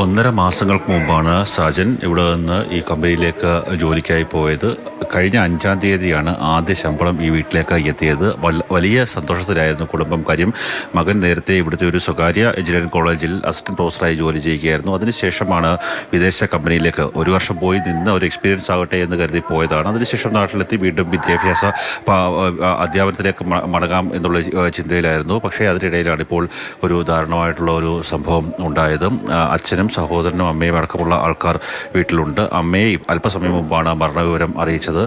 ഒന്നര മാസങ്ങൾക്ക് മുമ്പാണ് സാജൻ ഇവിടെ നിന്ന് ഈ കമ്പനിയിലേക്ക് ജോലിക്കായി പോയത്. കഴിഞ്ഞ അഞ്ചാം തീയതിയാണ് ആദ്യ ശമ്പളം ഈ വീട്ടിലേക്ക് എത്തിയത്. വലിയ സന്തോഷത്തിലായിരുന്നു കുടുംബം കാര്യം. മകൻ നേരത്തെ ഇവിടുത്തെ ഒരു സ്വകാര്യ എഞ്ചിനീയറിംഗ് കോളേജിൽ അസിസ്റ്റന്റ് പ്രൊഫസറായി ജോലി ചെയ്യുകയായിരുന്നു. അതിനുശേഷമാണ് വിദേശ കമ്പനിയിലേക്ക് ഒരു വർഷം പോയി നിന്ന് ഒരു എക്സ്പീരിയൻസ് ആകട്ടെ എന്ന് കരുതി പോയതാണ്. അതിനുശേഷം നാട്ടിലെത്തി വീണ്ടും വിദ്യാഭ്യാസ അധ്യാപനത്തിലേക്ക് മടങ്ങാം എന്നുള്ള ചിന്തയിലായിരുന്നു. പക്ഷേ അതിനിടയിലാണ് ഇപ്പോൾ ഒരു ദാരുണമായിട്ടുള്ള ഒരു സംഭവം ഉണ്ടായത്. അച്ഛനും സഹോദരനും അമ്മയും അടക്കമുള്ള ആൾക്കാർ വീട്ടിലുണ്ട്. അമ്മയെ അല്പസമയം മുമ്പാണ് മരണവിവരം അറിയിച്ചത്.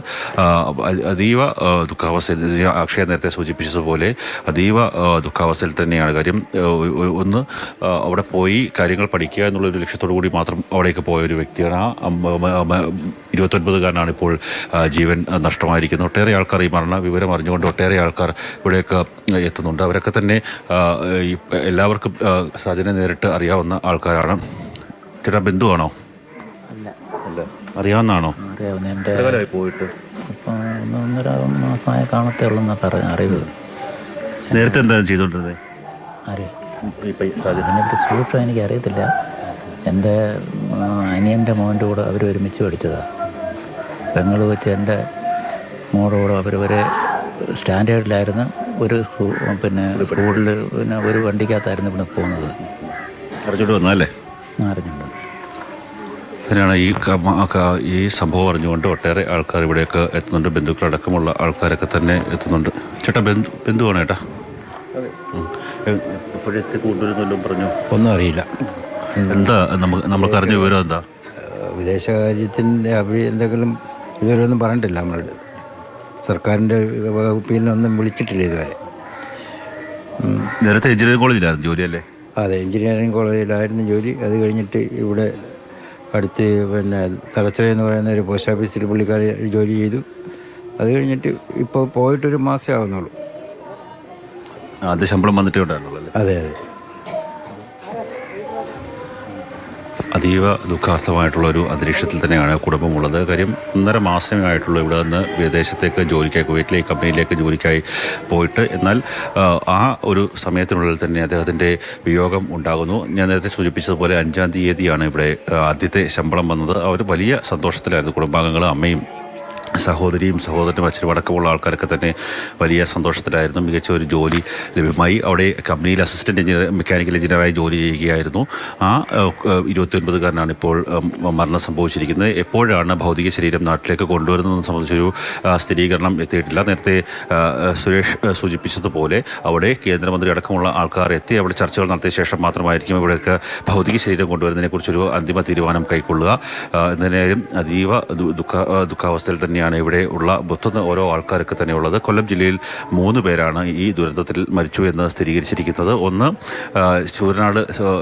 അതീവ ദുഃഖാവസ്ഥയിൽ അക്ഷയ നേരത്തെ സൂചിപ്പിച്ചതുപോലെ അതീവ ദുഃഖാവസ്ഥയിൽ തന്നെയാണ് കാര്യം. ഒന്ന് അവിടെ പോയി കാര്യങ്ങൾ പഠിക്കുക എന്നുള്ളൊരു ലക്ഷ്യത്തോടു കൂടി മാത്രം അവിടേക്ക് പോയ ഒരു വ്യക്തിയാണ്. ആ ഇരുപത്തൊൻപതുകാരനാണ് ഇപ്പോൾ ജീവൻ നഷ്ടമായിരിക്കുന്നത്. ഒട്ടേറെ ആൾക്കാർ ഈ മരണ വിവരം അറിഞ്ഞുകൊണ്ട് ഒട്ടേറെ ആൾക്കാർ ഇവിടെയൊക്കെ എത്തുന്നുണ്ട്. അവരൊക്കെ തന്നെ എല്ലാവർക്കും സജനെ നേരിട്ട് അറിയാവുന്ന ആൾക്കാരാണ്. ചേട്ടാ ബന്ധുവാണോ അല്ല. അല്ല. അറിയാവുന്നതാണോ? അറിയാവുന്ന എന്റെ കാലമായി പോയിട്ട്? ഇപ്പം ഒന്ന് ഒന്നര മാസമായ കാണത്തേ ഉള്ളൂ എന്നാ പറഞ്ഞ അറിവ് നേരത്തെ എന്താ ചെയ്തുകൊണ്ടിരുന്നത് ആര്? അതിനെപ്പറ്റി സൂക്ഷം എനിക്ക് അറിയത്തില്ല. എന്റെ അനിയന്റെ മോന്റെ കൂടെ അവർ ഒരുമിച്ച് പഠിച്ചതാണ് പെങ്ങൾ വെച്ച് എന്റെ മോടെ കൂടെ അവർ ഒരേ സ്റ്റാൻഡേർഡിലായിരുന്നു. ഒരു പിന്നെ സ്കൂളിൽ പിന്നെ ഒരു വണ്ടിക്കകത്തായിരുന്നു ഇവിടെ പോകുന്നത്. അറിഞ്ഞിട്ട് വന്നാലേ അറിഞ്ഞുണ്ട് അതിനാണ് ഈ ഈ സംഭവം അറിഞ്ഞുകൊണ്ട് ഒട്ടേറെ ആൾക്കാർ ഇവിടെയൊക്കെ എത്തുന്നുണ്ട്. ബന്ധുക്കളടക്കമുള്ള ആൾക്കാരൊക്കെ തന്നെ എത്തുന്നുണ്ട്. ചേട്ടാ ബന്ധു ബന്ധുവാണ് ചേട്ടാ എപ്പോഴെത്തി കൊണ്ടുവരുന്നല്ലോ പറഞ്ഞു. ഒന്നും അറിയില്ല. എന്താ? നമുക്ക് നമുക്ക് അറിഞ്ഞ വിവരം എന്താ? വിദേശകാര്യത്തിന്റെ അഭി എന്തെങ്കിലും ഇതുവരെ ഒന്നും പറഞ്ഞിട്ടില്ല നമ്മളോട്. സർക്കാരിന്റെ വകുപ്പിൽ നിന്നൊന്നും വിളിച്ചിട്ടില്ല ഇതുവരെ. നേരത്തെ എഞ്ചിനീയറിംഗ് കോളേജിലായിരുന്നു ജോലി അല്ലേ? അതെ എഞ്ചിനീയറിംഗ് കോളേജിലായിരുന്നു ജോലി. അത് കഴിഞ്ഞിട്ട് ഇവിടെ അടുത്ത് പിന്നെ തലച്ചിറ എന്ന് പറയുന്ന ഒരു പോസ്റ്റ് ഓഫീസിൽ പുള്ളിക്കാരി ജോലി ചെയ്തു. അത് കഴിഞ്ഞിട്ട് ഇപ്പോൾ പോയിട്ടൊരു മാസമേ ആവുന്നുള്ളൂ. അത് ശമ്പളം വന്നിട്ടേ ഉണ്ടായിരുന്നുള്ളൂ അതെ അതെ. അതീവ ദുഃഖാർത്ഥമായിട്ടുള്ളൊരു അന്തരീക്ഷത്തിൽ തന്നെയാണ് കുടുംബമുള്ളത്. കാര്യം ഒന്നര മാസമേ ആയിട്ടുള്ളൂ ഇവിടെ നിന്ന് വിദേശത്തേക്ക് ജോലിക്കായി കുവൈറ്റിലെ കമ്പനിയിലേക്ക് ജോലിക്കായി പോയിട്ട്. എന്നാൽ ആ ഒരു സമയത്തിനുള്ളിൽ തന്നെ അദ്ദേഹത്തിന്റെ വിയോഗം ഉണ്ടാകുന്നു. ഞാൻ നേരത്തെ സൂചിപ്പിച്ചതുപോലെ അഞ്ചാം തീയതിയാണ് ഇവിടെ ആദ്യത്തെ ശമ്പളം വന്നത്. അവർ വലിയ സന്തോഷത്തിലായിരുന്നു കുടുംബാംഗങ്ങളും അമ്മയും സഹോദരിയും സഹോദരനും അച്ഛനും അടക്കമുള്ള ആൾക്കാരൊക്കെ തന്നെ വലിയ സന്തോഷത്തിലായിരുന്നു. മികച്ച ഒരു ജോലി ലഭ്യമായി. അവിടെ കമ്പനിയിൽ അസിസ്റ്റന്റ് എഞ്ചിനീയർ മെക്കാനിക്കൽ എഞ്ചിനീയറായി ജോലി ചെയ്യുകയായിരുന്നു. ആ ഇരുപത്തി ഒൻപതുകാരനാണ് ഇപ്പോൾ മരണം സംഭവിച്ചിരിക്കുന്നത്. എപ്പോഴാണ് ഭൗതിക ശരീരം നാട്ടിലേക്ക് കൊണ്ടുവരുന്നതെന്ന് സംബന്ധിച്ചൊരു സ്ഥിരീകരണം എത്തിയിട്ടില്ല. നേരത്തെ സുരേഷ് സൂചിപ്പിച്ചതുപോലെ അവിടെ കേന്ദ്രമന്ത്രി അടക്കമുള്ള ആൾക്കാർ എത്തി. അവിടെ ചർച്ചകൾ നടത്തിയ ശേഷം മാത്രമായിരിക്കും ഇവിടേക്ക് ഭൗതിക ശരീരം കൊണ്ടുവരുന്നതിനെക്കുറിച്ചൊരു അന്തിമ തീരുമാനം കൈക്കൊള്ളുക. എന്തായാലും അതീവ ദുഃഖ ദുഃഖാവസ്ഥയിൽ തന്നെയാണ് ഇവിടെ ഉള്ള മൊത്തം ഓരോ ആൾക്കാരൊക്കെ തന്നെയുള്ളത്. കൊല്ലം ജില്ലയിൽ മൂന്ന് പേരാണ് ഈ ദുരന്തത്തിൽ മരിച്ചു എന്ന് സ്ഥിരീകരിച്ചിരിക്കുന്നത്. ഒന്ന് ശൂരനാട്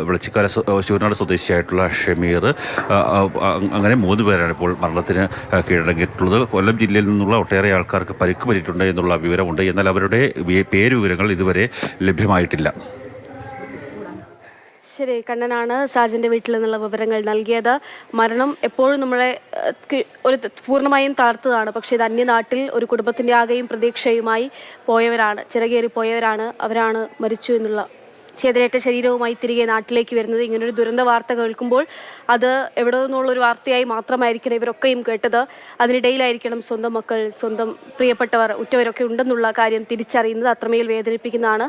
വിളച്ചിക്കാല ശൂരനാട് സ്വദേശിയായിട്ടുള്ള ഷമീർ അങ്ങനെ മൂന്ന് പേരാണ് ഇപ്പോൾ മരണത്തിന് കീഴടങ്ങിയിട്ടുള്ളത്. കൊല്ലം ജില്ലയിൽ നിന്നുള്ള ഒട്ടേറെ ആൾക്കാർക്ക് പരിക്ക് പറ്റിയിട്ടുണ്ട് എന്നുള്ള വിവരമുണ്ട്. എന്നാൽ അവരുടെ പേര് വിവരങ്ങൾ ഇതുവരെ ലഭ്യമായിട്ടില്ല. ശരി കണ്ണനാണ് സാജന്റെ വീട്ടിൽ നിന്നുള്ള വിവരങ്ങൾ നൽകിയത്. മരണം എപ്പോഴും നമ്മളെ ഒരു പൂർണമായും താഴ്ത്തതാണ് പക്ഷേ ഇത് അന്യനാട്ടിൽ ഒരു കുടുംബത്തിന്റെ ആകെയും പ്രതീക്ഷയുമായി പോയവരാണ് ചിറകേറി പോയവരാണ് അവരാണ് മരിച്ചു എന്നുള്ള ചേതനേറ്റ ശരീരവുമായി തിരികെ നാട്ടിലേക്ക് വരുന്നത്. ഇങ്ങനൊരു ദുരന്ത വാർത്ത കേൾക്കുമ്പോൾ അത് എവിടെ നിന്നുള്ള ഒരു വാർത്തയായി മാത്രമായിരിക്കണം ഇവരൊക്കെയും കേട്ടത്. അതിനിടയിലായിരിക്കണം സ്വന്തം മക്കൾ സ്വന്തം പ്രിയപ്പെട്ടവർ ഉറ്റവരൊക്കെ ഉണ്ടെന്നുള്ള കാര്യം തിരിച്ചറിയുന്നത്. അത്രമേൽ വേദനിപ്പിക്കുന്നതാണ്.